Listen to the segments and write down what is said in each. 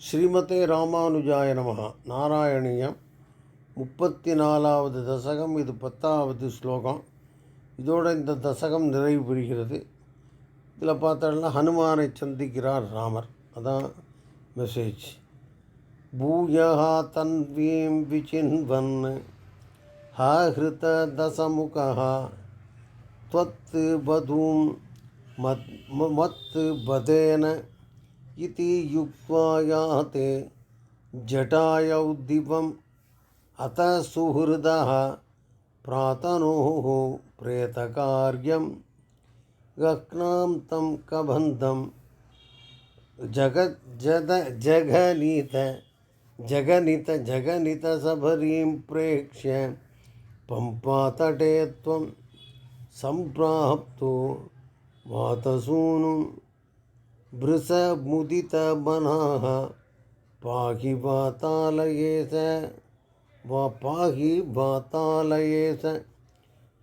ஸ்ரீமதே ராமானுஜாய நமஹ நாராயணியம் முப்பத்தி நாலாவது தசகம் இது பத்தாவது ஸ்லோகம் இதோட இந்த தசகம் நிறைவு பெறுகிறது இதில் பார்த்தோம்னா ஹனுமானை சந்திக்கிறார் ராமர் அதான் மெசேஜ் பூயா தன்வீம் விசின்வன் ஹிருத தசமுகா त्वत् वधूं मत् म- मत् वदेन इति युक्त्वा याते जटायौ दिवम्। अत सुहृदः प्रातनोः प्रेतकार्यं गह्नां तं कबन्धं जगज्जद जगनीत जगनित, जगनितसभरीं प्रेक्ष्य पम्पातटे त्वं सम्प्राप्तो वातसूनुं भृशमुदितमनः पाहि वातालये स वा पाहि वातालये स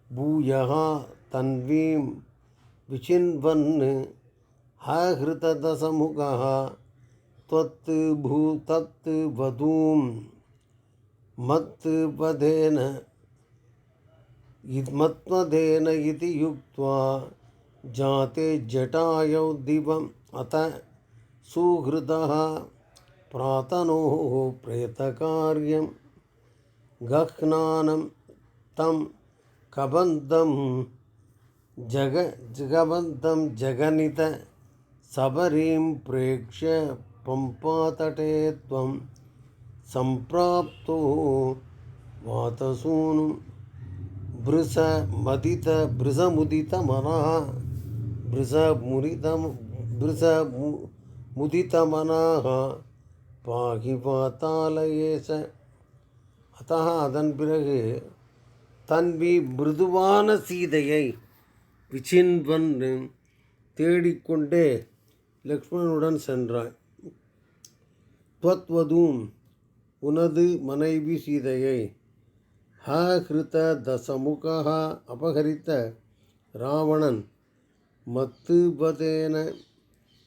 भूयः तन्वीं विचिन्वन् हृतदशमुखः त्वत् भू तत् वधूं मत् वधेन मत्मदेन इति युक्त्वा जाते जटायौ दिवम् अत सुहृदः प्रातनोः प्रेतकार्यं गह्नानं तं कबन्धं जग जगबन्धं जगनित सबरीं प्रेक्ष्य पम्पातटे त्वं सम्प्राप्तो वातसूनुं भृशमदित பிருச மு முதித்தமனாக பாகி பார்த்தாலயேச அத்தா அதன் பிறகு தன்வி மிருதுவான சீதையை விச்சின்பன் தேடிக்கொண்டே லக்ஷ்மணனுடன் சென்றான் துவத்வதும் உனது மனைவி சீதையை ஹகிருத தசமுகா அபகரித்த ராவணன் மத்துபதேன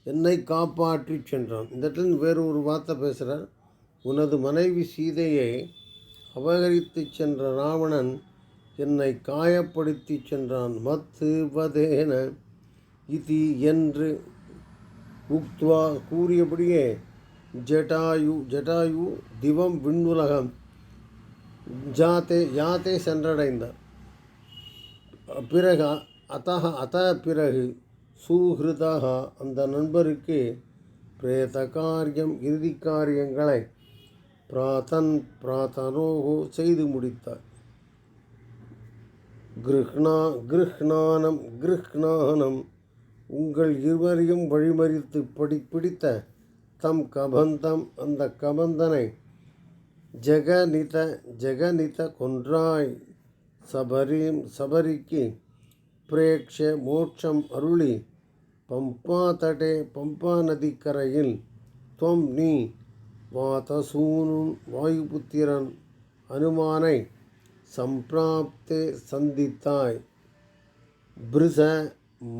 என்னை காப்பாற்றி சென்றான். இந்த இடத்துல வேறு ஒரு வார்த்தை பேசுகிறார் உனது மனைவி சீதையை அபகரித்து சென்ற ராவணன் என்னை காயப்படுத்தி சென்றான். மத்துபதேன இதி என்று உக்துவா கூறியபடியே ஜட்டாயு ஜட்டாயு திவம் விண்ணுலகம் ஜாத்தே யாத்தே சென்றடைந்தார். பிறகு அத்தக அத பிறகு சுஹிருதாக அந்த நண்பருக்கு பிரேத காரியம் இறுதி காரியங்களை பிராத்தன் பிராத்தனோகோ செய்து முடித்தார். கிருஹ்ணா கிருஹ்ணானம் கிருஹ்ணானம் உங்கள் இருவரையும் வழிமறித்து படி பிடித்த தம் கபந்தம் அந்த கபந்தனை ஜெகநித ஜெகநித கொன்றாய். சபரீம் சபரிக்கு பிரேக்ஷ மோட்சம் அருளி பம்பா தடே பம்பா நதிக்கரையில் துவம் நீ வாதசூனும் வாயுபுத்திரன் அனுமானை சம்பிராப்தே சந்தித்தாய். பிருச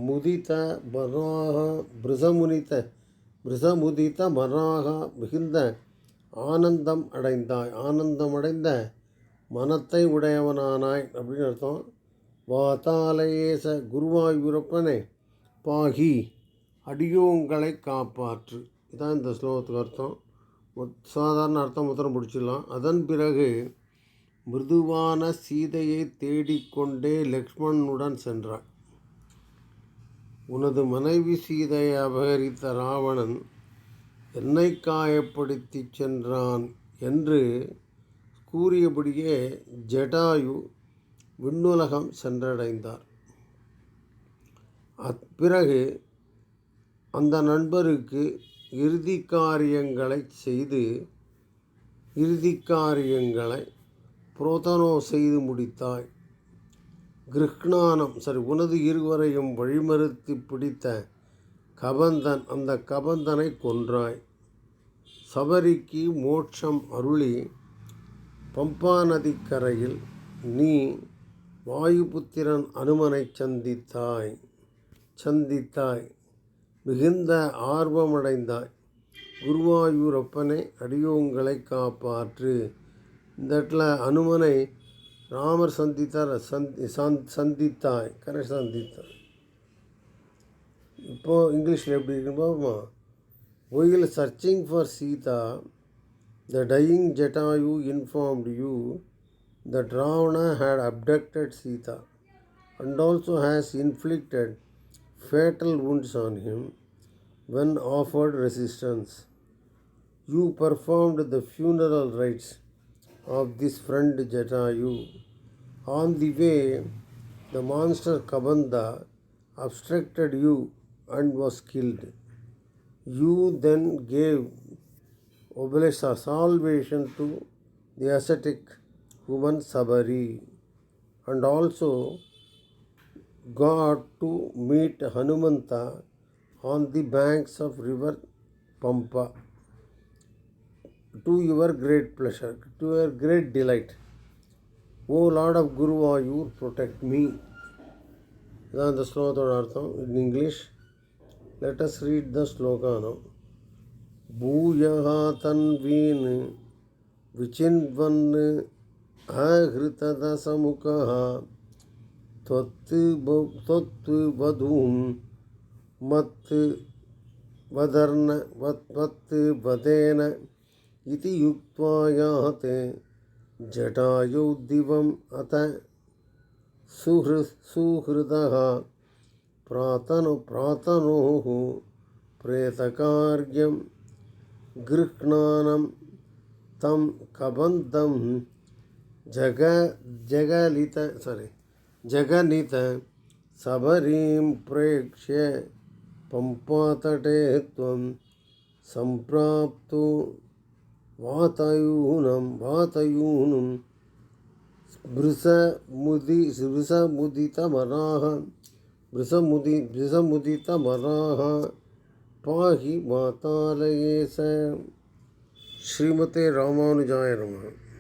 முதித மராக பிருசமுனித பிருசமுதித மராக மிகுந்த ஆனந்தம் அடைந்தாய். ஆனந்தம் அடைந்த மனத்தை உடையவனானாய் அப்படின்னு அர்த்தம். வாத்தாலயேச குருவாயூரப்பனே பாகி அடியோங்களை காப்பாற்று. இதான் இந்த ஸ்லோகத்துக்கு அர்த்தம். சாதாரண அர்த்தம் முத்திரம் பிடிச்சிடலாம் அதன் பிறகு மிருதுவான சீதையை தேடிக்கொண்டே லக்ஷ்மணனுடன் சென்றார் உனது மனைவி சீதையை அபகரித்த ராவணன் என்னை காயப்படுத்தி சென்றான் என்று கூறியபடியே ஜடாயு விண்ணுலகம் சென்றடைந்தார். பிறகு அந்த நண்பருக்கு இறுதி காரியங்களை செய்து இறுதி காரியங்களை புரோதனோ செய்து முடித்தாய். கிருஷ்ணானம் சரி உனது இருவரையும் வழிமறுத்து பிடித்த கபந்தன் அந்த கபந்தனை கொன்றாய். சபரிக்கு மோட்சம் அருளி பம்பா நதிக்கரையில் நீ வாயுபுத்திரன் அனுமனை சந்தித்தாய். சந்தித்தாய். மிகுந்த ஆர்வமடைந்தாய். குருவாயூரப்பனை அடியோங்களை காப்பாற்று. இந்த இடத்துல அனுமனை ராமர் சந்தித்தார். சந்தி சந் சந்தித்தாய். கரெக்ட் சந்தித்தாய். இப்போது இங்கிலீஷில் எப்படி இருக்குன்னு பார்ப்போமா? While searching for Sita the dying Jatayu informed you the Ravana had abducted Sita and also has inflicted fatal wounds on him when offered resistance. You performed the funeral rites of this friend Jatayu. On the way, the monster Kabanda obstructed you and was killed. You then gave oblation salvation to the ascetic woman Sabari and also God to meet Hanumanta on the banks of river Pampa to your great pleasure, to your great delight. O Lord of Guru Ayur, protect me. இதான் அந்த ஸ்லோகத்தோட அர்த்தம் in English let's read the ஸ்லோகானம் பூயா தன்வீன் விச்சின்வன் அஹிருததசமுகா त्वत् ब- त्वत् वधूं मत् वदर्न वत् वत् वदेन इति युक्त्वा याते जटायौ दिवम् अथ सुहृ सुहृदः प्रातनु प्रातनोः प्रेतकार्यं गृह्णानं तं कबन्धं जग जगलित सारी जगनित सबरीं प्रेक्ष्य पम्पातटे त्वं सम्प्राप्तो वातयूनं वातयूनं वृषमुदि, वृषमुदितमराः वृषमुदि, वृषमुदितमराः पाहि वातालये स। श्रीमते रामानुजाय नमः।